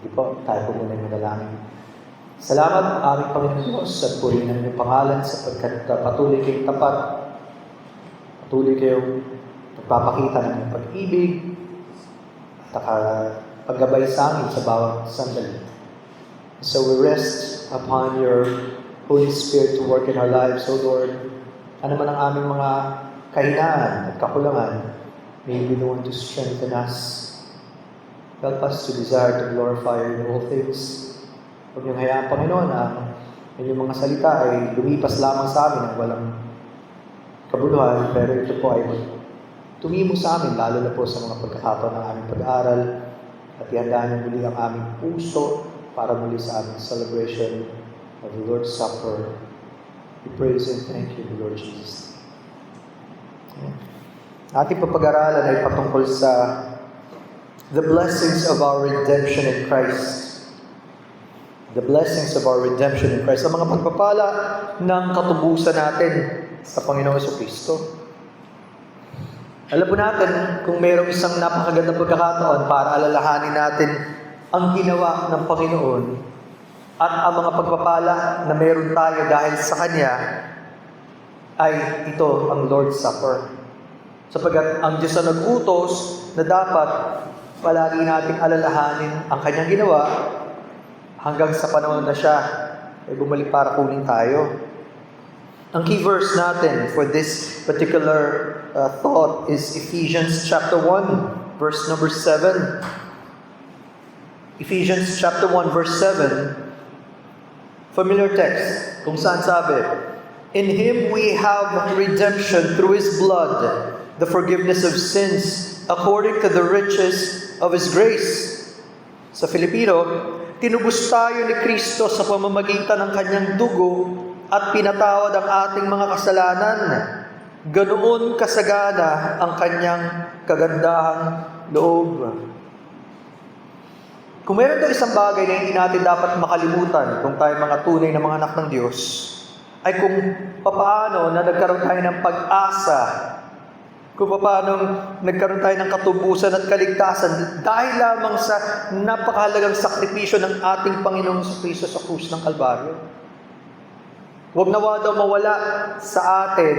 Hindi po, tayo po muna yung manalangin. Salamat, aming Panginoon Diyos, at purihin ang iyong pangalan sapagkat patuloy kayong tapat. Patuloy kayong nagpapakita ng iyong pag-ibig at paggabay sa amin sa bawat sandali. So we rest upon your Holy Spirit to work in our lives, O Lord. Ano man ang aming mga kahinaan at kakulangan, may you one to strengthen us. Help us to desire to glorify you in all things. Huwag niyong hayaan, Panginoon, ang inyong mga salita ay lumipas lamang sa amin ng walang kabuluhan, pero ito po ay tumimo sa amin, lalo na po sa mga pagkakataon ng aming pag-aaral at ihandaan niyo muli ang aming puso para muli sa aming celebration of the Lord's Supper. We praise and thank you, Lord Jesus. Ating papag-aralan ay patungkol sa the blessings of our redemption in Christ. The blessings of our redemption in Christ. Ang mga pagpapala ng katubusan natin sa Panginoong Kristo. Alam po natin kung mayroong isang napakagandang pagkakataon para alalahanin natin ang ginawa ng Panginoon at ang mga pagpapala na mayroon tayo dahil sa Kanya ay ito ang Lord's Supper. Sapagkat ang Diyos na nag-utos na dapat palagi nating alalahanin ang Kanyang ginawa hanggang sa panahon na siya ay bumalik para kunin tayo. Ang key verse natin for this particular uh, thought is Ephesians chapter 1, verse number 7. Ephesians chapter 1, verse 7. Familiar text, kung saan sabi, In Him we have redemption through His blood, the forgiveness of sins, according to the riches of His grace. Sa Filipino, tinubos tayo ni Kristo sa pamamagitan ng Kanyang dugo at pinatawad ang ating mga kasalanan. Ganoon kasagana ang Kanyang kagandahang loob. Kung meron daw isang bagay na hindi natin dapat makalimutan kung tayo mga tunay na mga anak ng Diyos, ay kung papaano na nagkaroon tayo ng pag-asa, kung paano nagkaroon tayo ng katubusan at kaligtasan dahil lamang sa napakahalagang sakripisyo ng ating Panginoong Kristo sa krus ng Kalbaryo. Huwag nawa daw mawala sa atin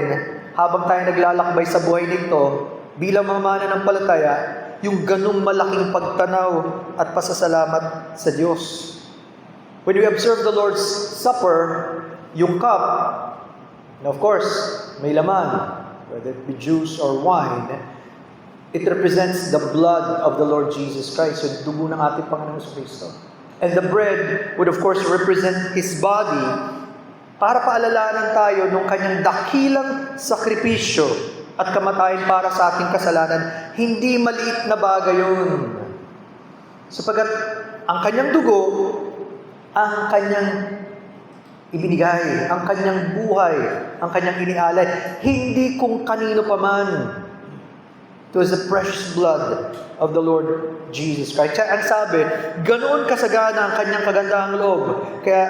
habang tayo naglalakbay sa buhay nito bilang mga mananampalataya yung ganong malaking pagtanaw at pasasalamat sa Diyos. When we observe the Lord's Supper, yung cup, and of course, may laman, whether it be juice or wine, it represents the blood of the Lord Jesus Christ, yung dugo ng ating Panginoon sa Kristo. And the bread would of course represent His body para paalalanan tayo nung kanyang dakilang sakripisyo at kamatayan para sa ating kasalanan. Hindi maliit na bagay yun. Sapagat ang kanyang dugo, ang kanyang ibinigay, ang kanyang buhay, ang kanyang inialay, hindi kung kanino paman. It was the precious blood of the Lord Jesus Christ. Kaya ang sabi, ganoon kasagana ang kanyang kagandahang loob. Kaya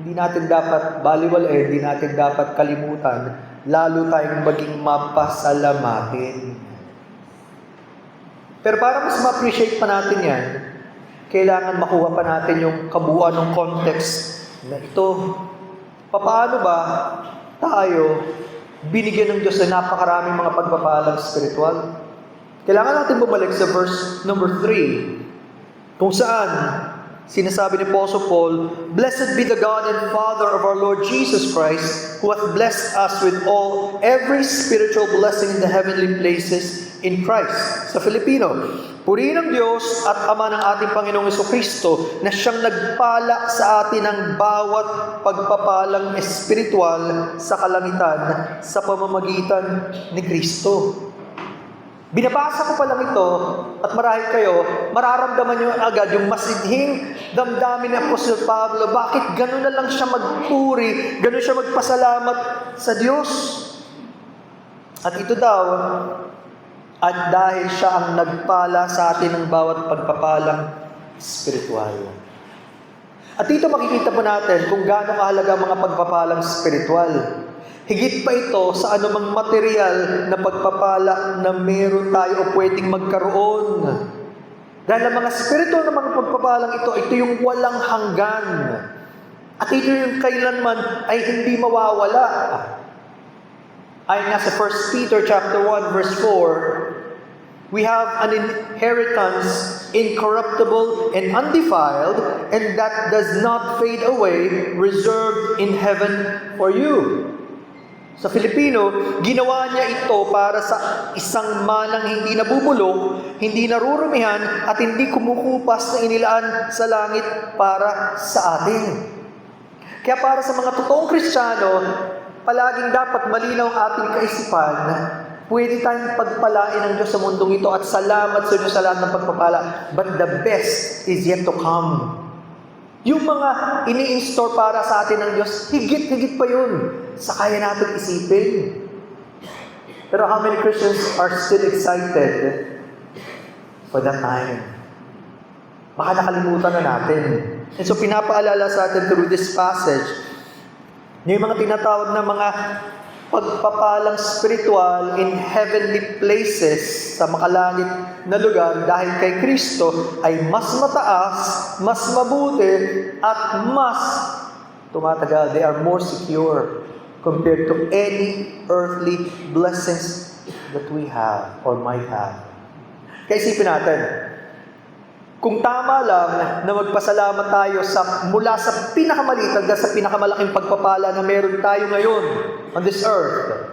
hindi natin dapat baliwal eh, hindi natin dapat kalimutan, lalo tayong maging mapasalamatin. Pero para mas ma-appreciate pa natin yan, kailangan makuha pa natin yung kabuuan ng context na ito. Paano ba tayo binigyan ng Diyos na napakaraming mga pagpapalang spiritual? Kailangan natin bumalik sa verse number 3, kung saan Sinasabi ni Apostle Paul, Blessed be the God and Father of our Lord Jesus Christ, who hath blessed us with all every spiritual blessing in the heavenly places in Christ. Sa Filipino, Purihin ang Diyos at Ama ng ating Panginoong Kristo na siyang nagpala sa atin ng bawat pagpapalang espiritual sa kalangitan sa pamamagitan ni Kristo. Binabasa ko pa lang ito at marahil kayo, mararamdaman nyo agad yung masidhing damdamin ni Apostol Pablo. Bakit gano'n na lang siya magpuri, gano'n siya magpasalamat sa Diyos? At ito daw, at dahil siya ang nagpala sa atin ng bawat pagpapalang spiritual. At dito makikita po natin kung gaano kahalaga mga pagpapalang spiritual. Higit pa ito sa anumang material na pagpapala na meron tayo o pwedeng magkaroon. Dahil ang mga spiritual na mga pagpapalang ito, ito yung walang hanggan. At ito yung kailanman ay hindi mawawala. Ayon nga sa 1 Peter chapter 1 verse 4, we have an inheritance incorruptible and undefiled, and that does not fade away, reserved in heaven for you. Sa Filipino, ginawa niya ito para sa isang manang hindi nabubulok, hindi narurumihan, at hindi kumukupas na inilaan sa langit para sa atin. Kaya para sa mga totoong Kristiyano, palaging dapat malinaw ang ating kaisipan pwede tayong pagpalain ng Diyos sa mundong ito at salamat sa Diyos sa lahat ng pagpapala. But the best is yet to come. Yung mga ini-install para sa atin ng Diyos, higit-higit pa yun sa kaya natin isipin. Pero how many Christians are still excited for that time? Baka nakalimutan na natin. And so pinapaalala sa atin through this passage, yung mga tinatawag na mga pagpapalang spiritual in heavenly places sa makalangit na lugar dahil kay Kristo ay mas mataas, mas mabuti, at mas tumatagal. They are more secure compared to any earthly blessings that we have or might have. Kaya isipin natin, kung tama lang na magpasalamat tayo sa mula sa pinakamaliit hanggang sa pinakamalaking pagpapala na meron tayo ngayon on this earth.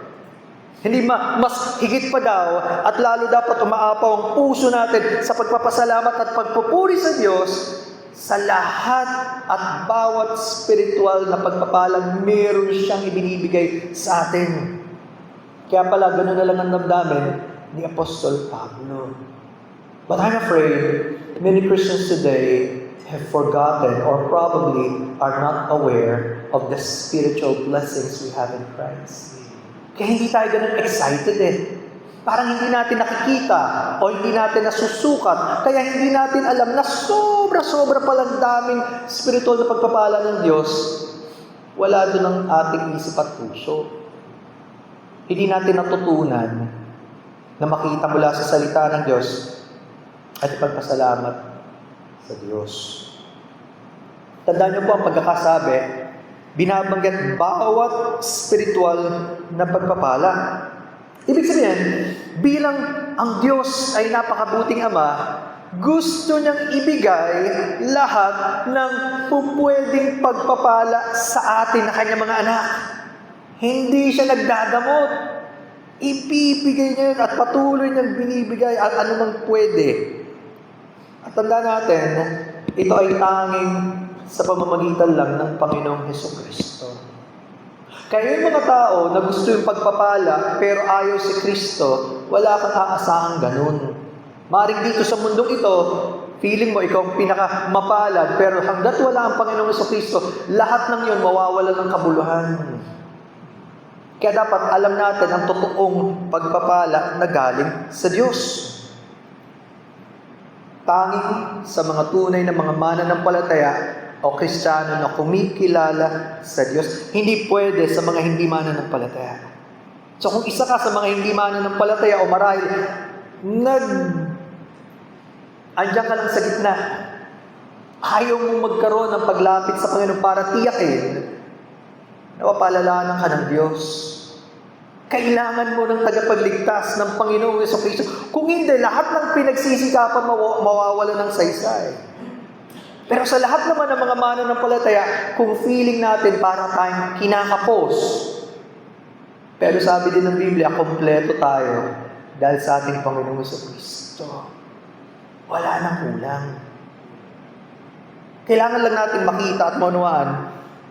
Hindi ma, mas higit pa daw at lalo dapat umaapaw ang puso natin sa pagpapasalamat at pagpupuri sa Diyos sa lahat at bawat spiritual na pagpapalang meron siyang ibinibigay sa atin. Kaya pala, gano'n na lang ang damdamin ni Apostol Pablo. But I'm afraid many Christians today have forgotten or probably are not aware of the spiritual blessings we have in Christ. Kaya hindi tayo ganun excited eh. Parang hindi natin nakikita o hindi natin nasusukat. Kaya hindi natin alam na sobra-sobra palang daming spiritual na pagpapala ng Diyos. Wala doon ang ating isip at puso. Hindi natin natutunan na makita mula sa salita ng Diyos at ipagpasalamat sa Diyos. Tandaan niyo po ang pagkakasabi, binabanggit bawat spiritual na pagpapala. Ibig sabihin, bilang ang Diyos ay napakabuting Ama, gusto niyang ibigay lahat ng pupwedeng pagpapala sa atin na kanyang mga anak. Hindi siya nagdadamot. Ipibigay niya yun at patuloy niyang binibigay at anumang pwede. At tanda natin, ito ay tanging sa pamamagitan lang ng Panginoong Heso Kristo. Kaya yung mga tao na gusto yung pagpapala pero ayaw si Kristo, wala kang aasahang ganun. Maring dito sa mundong ito, feeling mo ikaw ang pinakamapalad, pero hanggat wala ang Panginoong Heso Kristo, lahat ng yun mawawala ng kabuluhan. Kaya dapat alam natin ang totoong pagpapala na galing sa Diyos. Tanging sa mga tunay na mga mananampalataya o kristyano na kumikilala sa Diyos, hindi pwede sa mga hindi mananampalataya. So kung isa ka sa mga hindi mananampalataya o marahil nag andyan ka lang sa gitna, ayaw mo magkaroon ng paglapit sa Panginoon para tiyakin napapalalanan ka ng Diyos. Kailangan mo ng tagapagligtas ng Panginoong Yeso Kristo. Kung hindi, lahat ng pinagsisikapan maw- mawawala ng saysay. Pero sa lahat naman ng mga mananampalataya, kung feeling natin para tayong kinakapos, pero sabi din ng Biblia, kompleto tayo dahil sa ating Panginoong Yeso Kristo. Wala nang kulang. Kailangan lang natin makita at maunawaan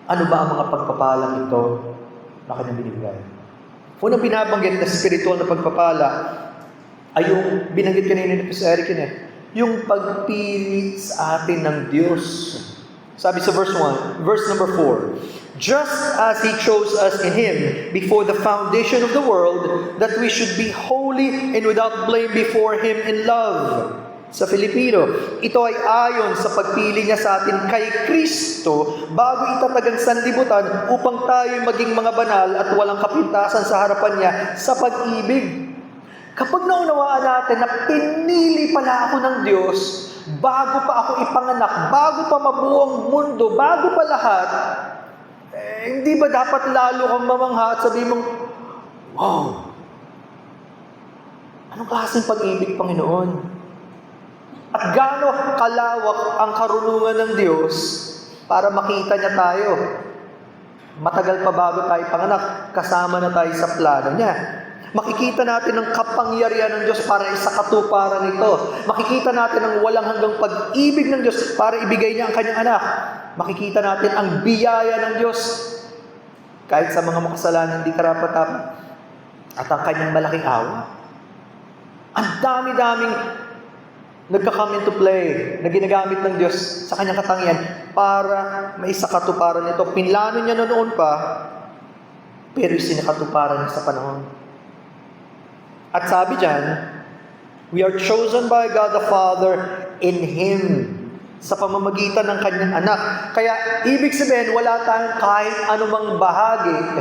ano ba ang mga pagpapalang ito na kanyang binibigay. Unang binabanggit na spiritual na pagpapala ay yung binanggit kanina ni Pastor Eric yun eh, yung pagpili sa atin ng Diyos. Sabi sa verse 1, verse number 4, Just as He chose us in Him before the foundation of the world, that we should be holy and without blame before Him in love. Sa Filipino, ito ay ayon sa pagpili niya sa atin kay Kristo bago itatag ang sanlibutan upang tayo maging mga banal at walang kapintasan sa harapan niya sa pag-ibig. Kapag naunawaan natin na pinili pala ako ng Diyos bago pa ako ipanganak, bago pa mabuo ang mundo, bago pa lahat, eh, hindi ba dapat lalo kang mamangha at sabihin mong, wow, anong klaseng pag-ibig, Panginoon? At gaano kalawak ang karunungan ng Diyos para makita niya tayo. Matagal pa bago tayo panganak, kasama na tayo sa plano niya. Makikita natin ang kapangyarihan ng Diyos para isakatuparan nito. Makikita natin ang walang hanggang pag-ibig ng Diyos para ibigay niya ang kanyang anak. Makikita natin ang biyaya ng Diyos kahit sa mga makasalanan di karapat-dapat at ang kanyang malaking awa. Ang dami-daming nagka-come into play na ginagamit ng Diyos sa kanyang katangian para maisakatuparan nito. Pinlano niya noon pa, pero isinakatuparan niya sa panahon. At sabi dyan, we are chosen by God the Father in Him sa pamamagitan ng kanyang anak. Kaya, ibig sabihin, wala tayong kahit anumang bahagi.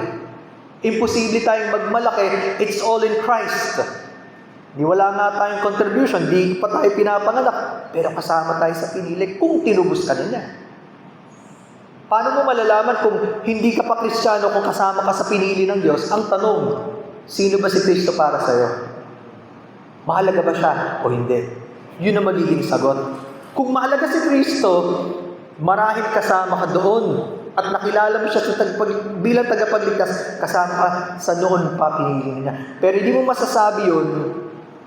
Imposible tayong magmalaki. It's all in Christ. Di wala nga tayong contribution, di pa tayo pinapanganak, pero kasama tayo sa pinili kung tinubos ka na niya. Paano mo malalaman kung hindi ka pa kristyano kung kasama ka sa pinili ng Diyos? Ang tanong, sino ba si Kristo para sa iyo? Mahalaga ba siya o hindi? Yun ang magiging sagot. Kung mahalaga si Kristo, marahil kasama ka doon at nakilala mo siya sa tagpag, bilang tagapagligtas, kasama ka sa noon pa pinili niya. Pero hindi mo masasabi yun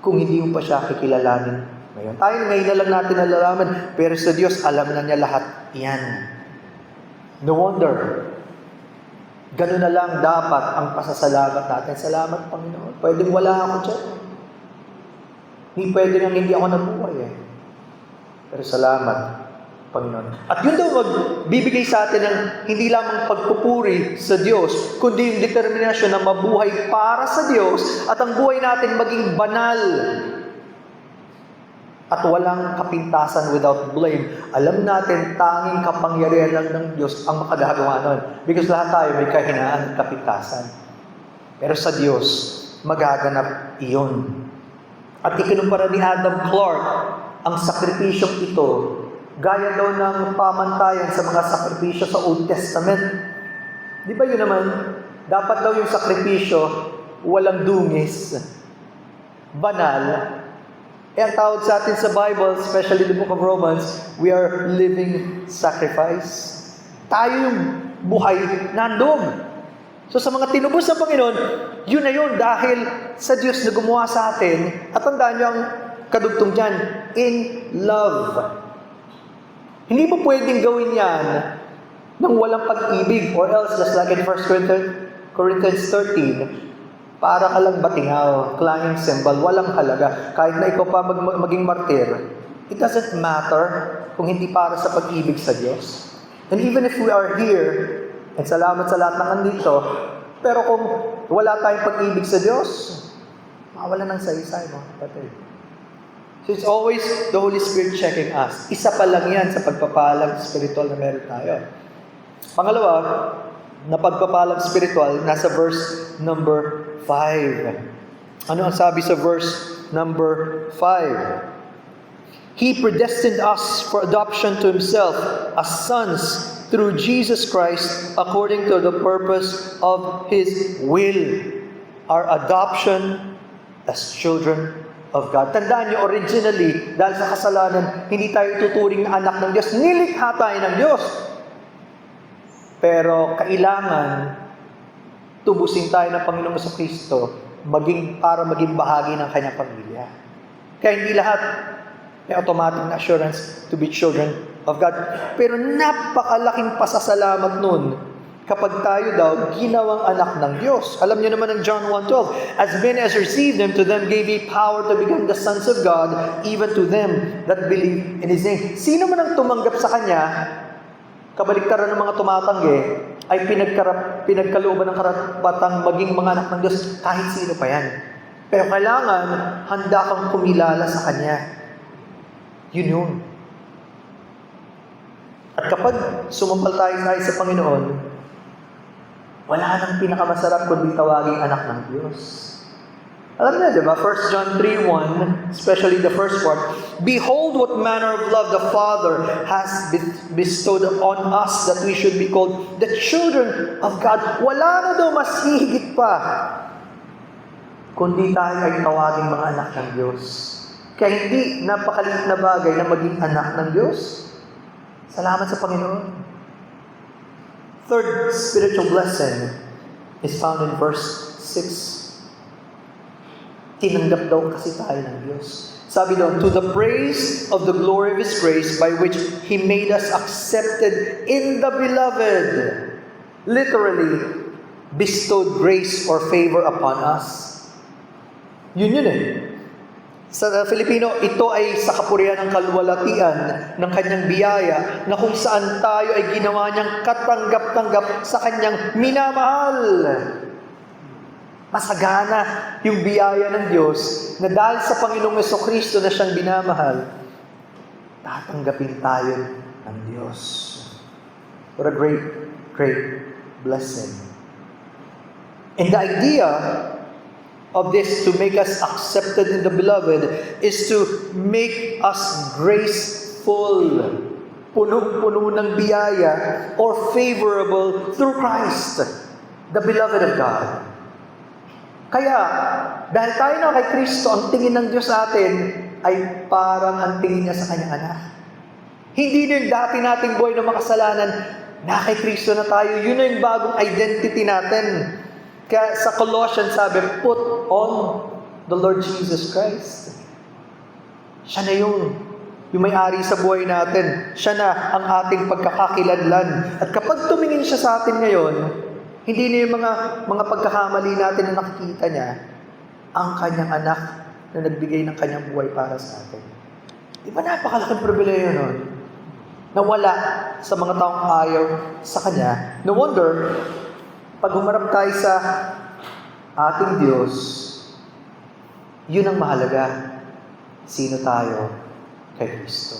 kung hindi mo pa siya kikilalanin ngayon. Tayo ngayon na lang natin nalalaman, pero sa Diyos, alam na niya lahat yan. No wonder, ganun na lang dapat ang pasasalamat natin. Salamat, Panginoon. Pwedeng wala ako dyan. Hindi pwede nang hindi ako nabuhay eh. Pero salamat, Panginoon. At yun daw magbibigay sa atin ng hindi lamang pagpupuri sa Diyos, kundi yung determinasyon na mabuhay para sa Diyos at ang buhay natin maging banal at walang kapintasan without blame. Alam natin, tanging kapangyarihan lang ng Diyos ang makagagawa nun. Because lahat tayo may kahinaan at kapintasan. Pero sa Diyos, magaganap iyon. At ikinumpara ni Adam Clark ang sakripisyong ito gaya daw ng pamantayan sa mga sakripisyo sa Old Testament. Di ba yun naman? Dapat daw yung sakripisyo walang dungis, banal, eh, ang tawag sa atin sa Bible, especially the book of Romans, we are living sacrifice. Tayo yung buhay na handog. So sa mga tinubos ng Panginoon, yun na yun dahil sa Diyos na gumawa sa atin, at tandaan nyo ang kadugtong dyan, in love. Hindi mo pwedeng gawin yan nang walang pag-ibig or else just like in 1 Corinthians, Corinthians 13, para ka lang batingaw, clanging symbol, walang halaga. Kahit na ikaw pa mag- maging martir, it doesn't matter kung hindi para sa pag-ibig sa Diyos. And even if we are here, and salamat sa lahat ng andito, pero kung wala tayong pag-ibig sa Diyos, mawala ng saysay, mga kapatid. So it's always the Holy Spirit checking us. Isa pa lang yan sa pagpapalang spiritual na meron tayo. Pangalawa, na pagpapalang spiritual, nasa verse number 5. Ano ang sabi sa verse number 5? He predestined us for adoption to Himself as sons through Jesus Christ according to the purpose of His will. Our adoption as children of God. Tandaan niyo, originally, dahil sa kasalanan, hindi tayo tuturing na anak ng Diyos. Nilikha tayo ng Diyos. Pero kailangan tubusin tayo ng Panginoong sa Kristo maging, para maging bahagi ng kanyang pamilya. Kaya hindi lahat may automatic na assurance to be children of God. Pero napakalaking pasasalamat nun kapag tayo daw ginawang anak ng Diyos. Alam niyo naman ng John 1.12, As many as received Him, to them gave He power to become the sons of God, even to them that believe in His name. Sino man ang tumanggap sa Kanya, kabaliktaran ng mga tumatanggi, ay pinagkarap, pinagkalooban ng karapatang maging mga anak ng Diyos kahit sino pa yan. Pero kailangan handa kang kumilala sa Kanya. Yun yun. At kapag sumampal tayo tayo sa Panginoon, wala nang pinakamasarap kundi tawaging anak ng Diyos. Alam niyo, di ba? 1 John 3.1, especially the first part, Behold what manner of love the Father has be- bestowed on us that we should be called the children of God. Wala na daw mas hihigit pa kundi tayo ay tawaging mga anak ng Diyos. Kaya hindi napakaliit na bagay na maging anak ng Diyos. Salamat sa Panginoon. Third spiritual blessing is found in verse 6. Tinanggap daw kasi tayo ng Diyos. Sabi doon, to the praise of the glory of His grace by which He made us accepted in the beloved. Literally, bestowed grace or favor upon us. Yun yun eh. Sa Filipino, ito ay sa kapurihan ng kalwalatian ng kanyang biyaya na kung saan tayo ay ginawa niyang katanggap-tanggap sa kanyang minamahal. Masagana yung biyaya ng Diyos na dahil sa Panginoong Yeso Kristo na siyang binamahal, tatanggapin tayo ng Diyos. What a great, great blessing. And the idea of this to make us accepted in the beloved is to make us graceful, punong-puno ng biyaya, or favorable through Christ, the beloved of God. Kaya, dahil tayo na kay Kristo, ang tingin ng Diyos sa atin ay parang ang tingin niya sa kanyang anak. Hindi na yung dati nating buhay na makasalanan, na kay Kristo na tayo, yun na yung bagong identity natin. Kaya sa Colossians sabi, put on the Lord Jesus Christ. Siya na yung, yung may-ari sa buhay natin. Siya na ang ating pagkakakilanlan. At kapag tumingin siya sa atin ngayon, hindi na yung mga, mga pagkakamali natin na nakikita niya, ang kanyang anak na nagbigay ng kanyang buhay para sa atin. Di ba napakalaking pribileyo nun? Nawala sa mga taong ayaw sa kanya. No wonder, pag humarap tayo sa ating Diyos, yun ang mahalaga. Sino tayo kay Kristo.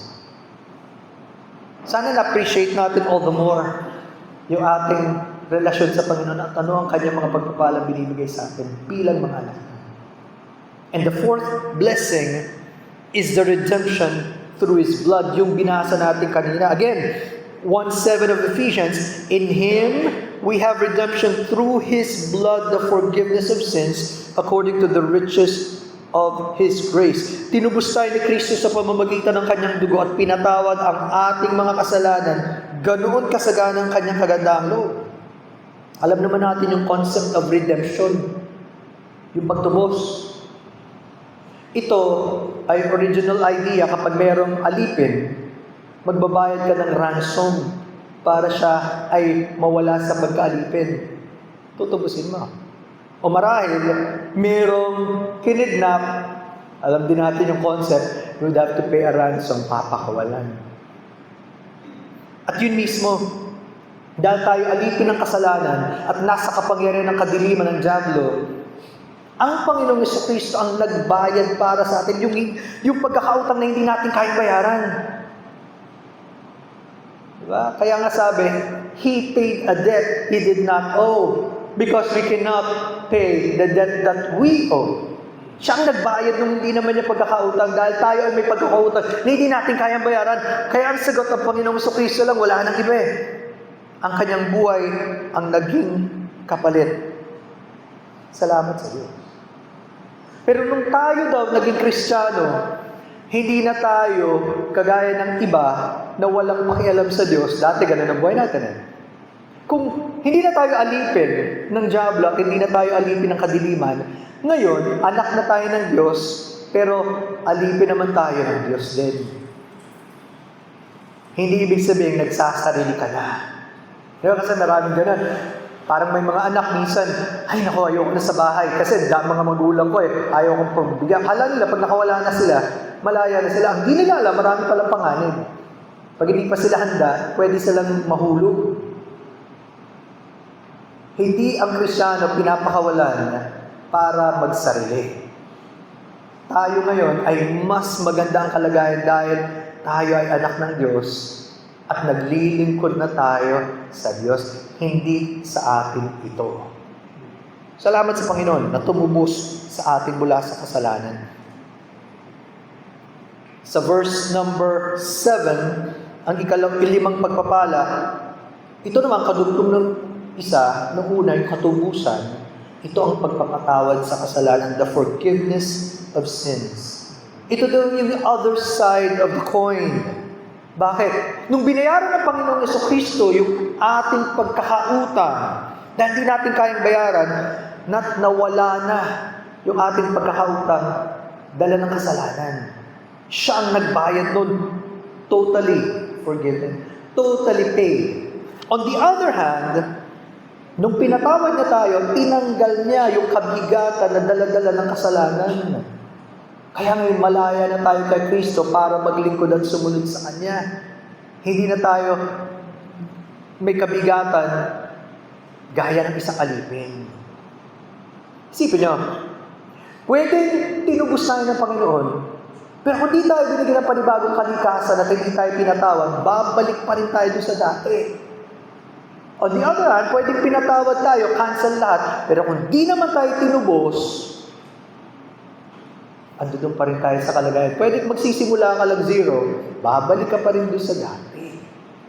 Sana na-appreciate natin all the more yung ating relasyon sa Panginoon at ano ang kanyang mga pagpapalang binibigay sa atin bilang mga anak. And the fourth blessing is the redemption through His blood, yung binasa natin kanina. Again, 1.7 of Ephesians, In Him we have redemption through His blood, the forgiveness of sins, according to the riches of His grace. Tinubos tayo ni Kristo sa pamamagitan ng kanyang dugo at pinatawad ang ating mga kasalanan. Ganoon kasagana ang kanyang kagandahang loob. Alam naman natin yung concept of redemption. Yung pagtubos. Ito ay original idea kapag mayroong alipin, magbabayad ka ng ransom para siya ay mawala sa pagkaalipin. Tutubusin mo. O marahil, mayroong kinidnap, alam din natin yung concept, you have to pay a ransom, papakawalan. At yun mismo, dahil tayo alipin ng kasalanan at nasa kapangyarihan ng kadiliman ng Diablo, ang Panginoong Yeso Kristo ang nagbayad para sa atin, yung, yung pagkakautang na hindi natin kayang bayaran. Diba? Kaya nga sabi, He paid a debt He did not owe because we cannot pay the debt that we owe. Siya ang nagbayad nung hindi naman niya pagkakautang dahil tayo ay may pagkakautang na hindi natin kayang bayaran. Kaya ang sagot ng Panginoong Kristo lang, wala nang iba eh. Ang kanyang buhay ang naging kapalit. Salamat sa Diyos. Pero nung tayo daw naging Kristiyano, hindi na tayo kagaya ng iba na walang pakialam sa Diyos. Dati ganun ang buhay natin eh. Kung hindi na tayo alipin ng Diablo hindi na tayo alipin ng kadiliman, ngayon, anak na tayo ng Diyos, pero alipin naman tayo ng Diyos din. Hindi ibig sabihin, nagsasarili ka na. Di ba kasi maraming ganun. Parang may mga anak minsan, ay nako, ayoko na sa bahay. Kasi da, mga magulang ko eh, ayaw kong pagbigyan. Kala nila, pag nakawala na sila, malaya na sila. Ang di nila alam, marami palang panganib. Pag hindi pa sila handa, pwede silang mahulog. Hindi ang Krisyano pinapakawalan para magsarili. Tayo ngayon ay mas maganda ang kalagayan dahil tayo ay anak ng Diyos at naglilingkod na tayo sa Diyos, hindi sa atin ito. Salamat sa Panginoon na tumubos sa atin mula sa kasalanan. Sa verse number 7, ang ikalang ilimang pagpapala, ito naman kadugtong ng isa, ng una yung katubusan, ito ang pagpapatawad sa kasalanan, the forgiveness of sins. Ito daw yung other side of the coin. Bakit? Nung binayaran ng Panginoong Yeso Kristo yung ating pagkakautang, dahil di natin kayang bayaran, nat nawala na yung ating pagkakautang, dala ng kasalanan. Siya ang nagbayad nun, totally forgiven, totally paid. On the other hand, nung pinatawad niya tayo, tinanggal niya yung kabigatan na daladala ng kasalanan. Kaya ngayon malaya na tayo kay Kristo para maglingkod at sumunod sa Kanya. Hindi na tayo may kabigatan gaya ng isang alipin. Isipin nyo, pwedeng tinubos tayo ng Panginoon, pero kung di tayo binigyan ng panibagong kalikasan at hindi tayo pinatawad, babalik pa rin tayo sa dati. On the other hand, pwedeng pinatawad tayo, cancel lahat, pero kung di naman tayo tinubos, ando doon pa rin tayo sa kalagayan. Pwede magsisimula ka lang zero, babalik ka pa rin doon sa dati.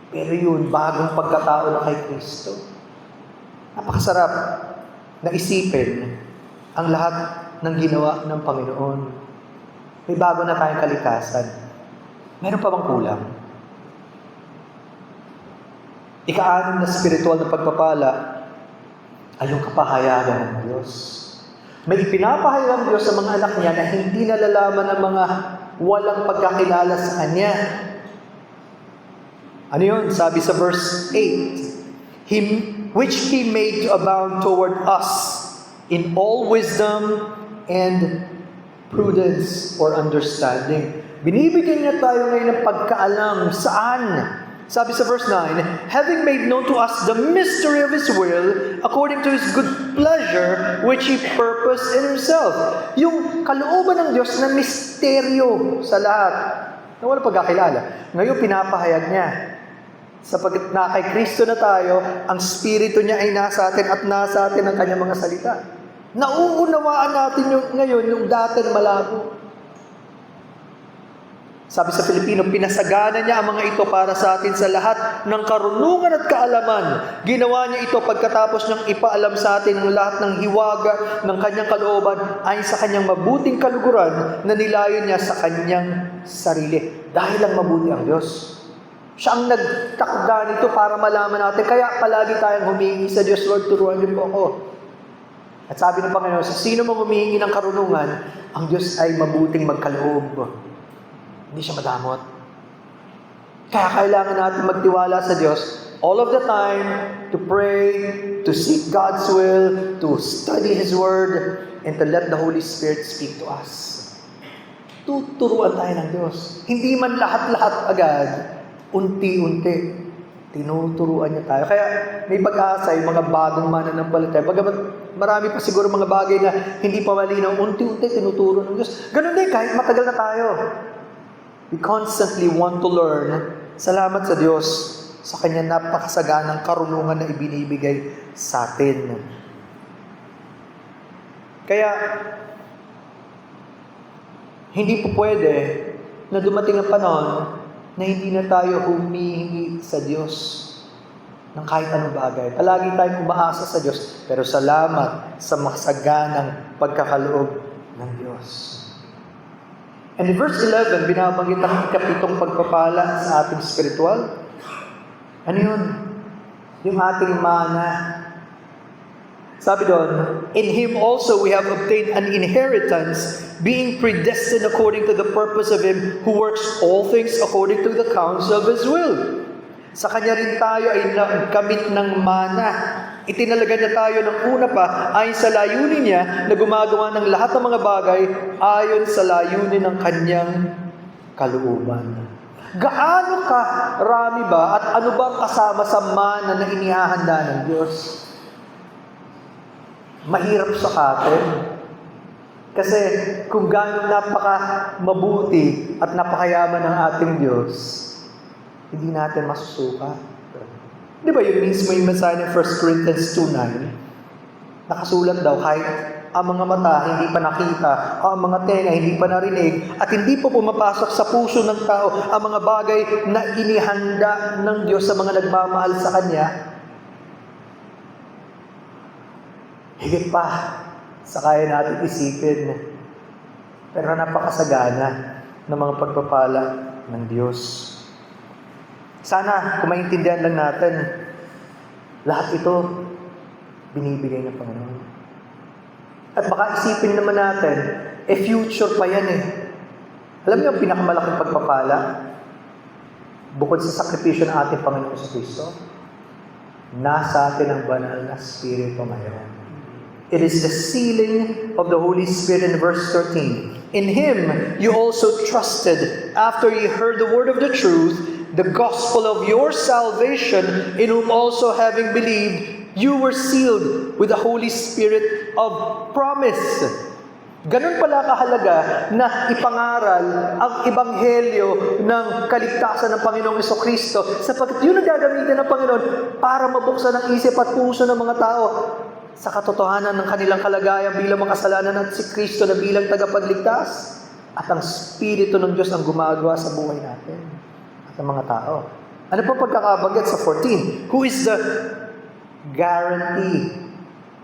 Pero yun, bagong pagkatao na kay Kristo. Napakasarap na isipin ang lahat ng ginawa ng Panginoon. May bago na tayong kalikasan. Meron pa bang kulang? Ika-anim na spiritual na pagpapala ay yung kapahayagan ng Diyos. May ipinapahayag ang Diyos sa mga anak niya na hindi nalalaman ng mga walang pagkakilala sa Kanya. Ano yun? Sabi sa verse 8, Him which He made to abound toward us in all wisdom and prudence or understanding. Binibigyan niya tayo ngayon ng pagkaalam saan sabi sa verse 9, having made known to us the mystery of His will, according to His good pleasure, which He purposed in Himself. Yung kalooban ng Diyos na misteryo sa lahat, na wala pagkakilala. Ngayon, pinapahayag niya. Sapagkat na kay Kristo na tayo, ang Espiritu niya ay nasa atin at nasa atin ang kanyang mga salita. Nauunawaan natin yung, ngayon yung dati na malabo. Sabi sa Pilipino, pinasagana niya ang mga ito para sa atin sa lahat ng karunungan at kaalaman. Ginawa niya ito pagkatapos niyang ipaalam sa atin ang lahat ng hiwaga ng kanyang kalooban ayon sa kanyang mabuting kaluguran na nilayon niya sa kanyang sarili. Dahil lang mabuti ang Diyos. Siya ang nagtakda nito para malaman natin. Kaya palagi tayong humingi sa Diyos, Lord, turuan niyo po ako. At sabi ng Panginoon, sa sino mo humingi ng karunungan, ang Diyos ay mabuting magkaloob. Hindi siya madamot. Kaya kailangan natin magtiwala sa Diyos all of the time to pray, to seek God's will, to study His Word, and to let the Holy Spirit speak to us. Tuturuan tayo ng Diyos. Hindi man lahat-lahat agad, unti-unti. Tinuturuan niya tayo. Kaya may pag-asa yung mga bagong mananampalataya. Bagamat marami pa siguro mga bagay na hindi pa malinaw, unti-unti tinuturo ng Diyos. Ganun din, kahit matagal na tayo. We constantly want to learn. Salamat sa Diyos sa Kanya napakasaganang karunungan na ibinibigay sa atin. Kaya, hindi po pwede na dumating ang panahon na hindi na tayo humihingi sa Diyos ng kahit anong bagay. Palagi tayong umaasa sa Diyos, pero salamat sa masaganang pagkakaloob ng Diyos. And in verse 11, binabanggit ang ikapitong pagpapala sa ating spiritual. Ano yun? Yung ating mana. Sabi doon, In Him also we have obtained an inheritance, being predestined according to the purpose of Him who works all things according to the counsel of His will. Sa Kanya rin tayo ay nagkamit ng mana. Itinalaga niya tayo ng una pa ayon sa layunin niya na gumagawa ng lahat ng mga bagay ayon sa layunin ng Kanyang kalooban. Gaano ka rami ba at ano ba ang kasama sa mana na inihahanda ng Diyos? Mahirap sa atin. Kasi kung gaano napaka mabuti at napakayaman ng ating Diyos, hindi natin masusuka. Di ba yung mismo yung mensahe ng 1 Corinthians 2.9? Nakasulat daw kahit ang mga mata hindi pa nakita, ang mga tenga hindi pa narinig, at hindi pa pumapasok sa puso ng tao ang mga bagay na inihanda ng Diyos sa mga nagmamahal sa Kanya, higit pa sa kaya natin isipin. Pero napakasagana ng mga pagpapala ng Diyos. Sana, kung maintindihan lang natin, lahat ito binibigay ng Panginoon. At baka isipin naman natin, eh future pa yan eh. Alam niyo ang pinakamalaking pagpapala? Bukod sa sakripisyo ng ating Panginoon sa Kristo, nasa atin ang banal na Espiritu ngayon. It is the sealing of the Holy Spirit in verse 13. In Him you also trusted after you heard the word of the truth, the gospel of your salvation, in whom also having believed, you were sealed with the Holy Spirit of promise. Ganun pala kahalaga na ipangaral ang ebanghelyo ng kaligtasan ng Panginoong Iso Kristo sapagkat yun ang gagamitin ng Panginoon para mabuksan ang isip at puso ng mga tao sa katotohanan ng kanilang kalagayan bilang makasalanan at si Kristo na bilang tagapagligtas at ang Espiritu ng Diyos ang gumagawa sa buhay natin at ng mga tao. Ano pa pagkakabanggit sa 14? Who is the guarantee?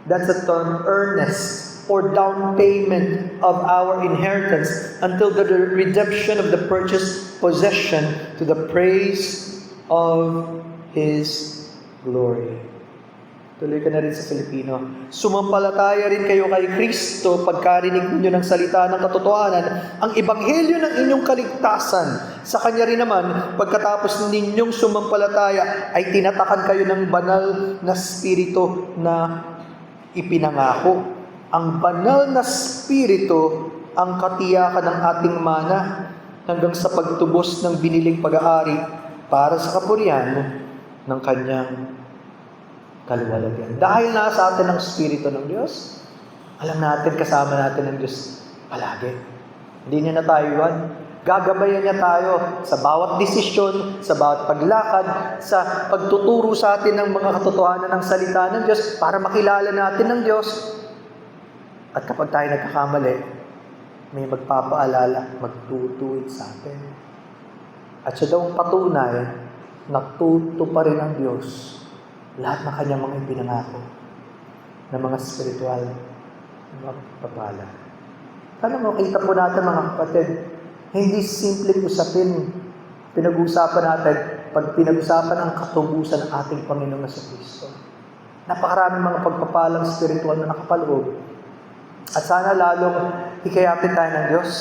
That's the term earnest or down payment of our inheritance until the redemption of the purchased possession to the praise of His glory. Tuloy ka na rin sa Filipino. Sumampalataya rin kayo kay Kristo pagkarinig ninyo ng salita ng katotohanan, ang ebanghelyo ng inyong kaligtasan. Sa Kanya rin naman, pagkatapos ninyong sumampalataya, ay tinatakan kayo ng banal na spirito na ipinangako. Ang banal na spirito ang katiyakan ng ating mana hanggang sa pagtubos ng biniling pag-aari para sa kapurihan ng kanyang kaluwalhatian. Dahil nasa atin ang Espiritu ng Diyos, alam natin kasama natin ang Diyos palagi. Hindi niya na tayo iwan. Gagabayan niya tayo sa bawat desisyon, sa bawat paglakad, sa pagtuturo sa atin ng mga katotohanan ng salita ng Diyos para makilala natin ng Diyos. At kapag tayo nagkakamali, may magpapaalala, magtutuwid sa atin. At siya daw ang patunay, natuto pa rin ang Diyos lahat ng kanyang mga ipinangako ng mga spiritual na mga papala. Sana makita po natin mga kapatid, hindi simpleng usapin. Pinag-uusapan natin pag pinag-usapan ang katubusan ng ating Panginoon sa Kristo. Napakaraming mga pagpapalang spiritual na nakapaloob. At sana lalong hikayatin tayo ng Diyos.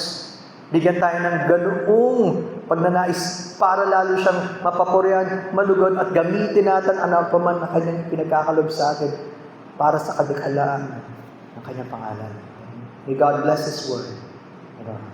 Bigyan tayo ng ganoong pagnanais para lalo siyang mapapurihan, malugon at gamitin natin ano pa man na kanyang pinagkakalob sa atin para sa kadikalaan ng kanyang pangalan. May God bless His word. Amen.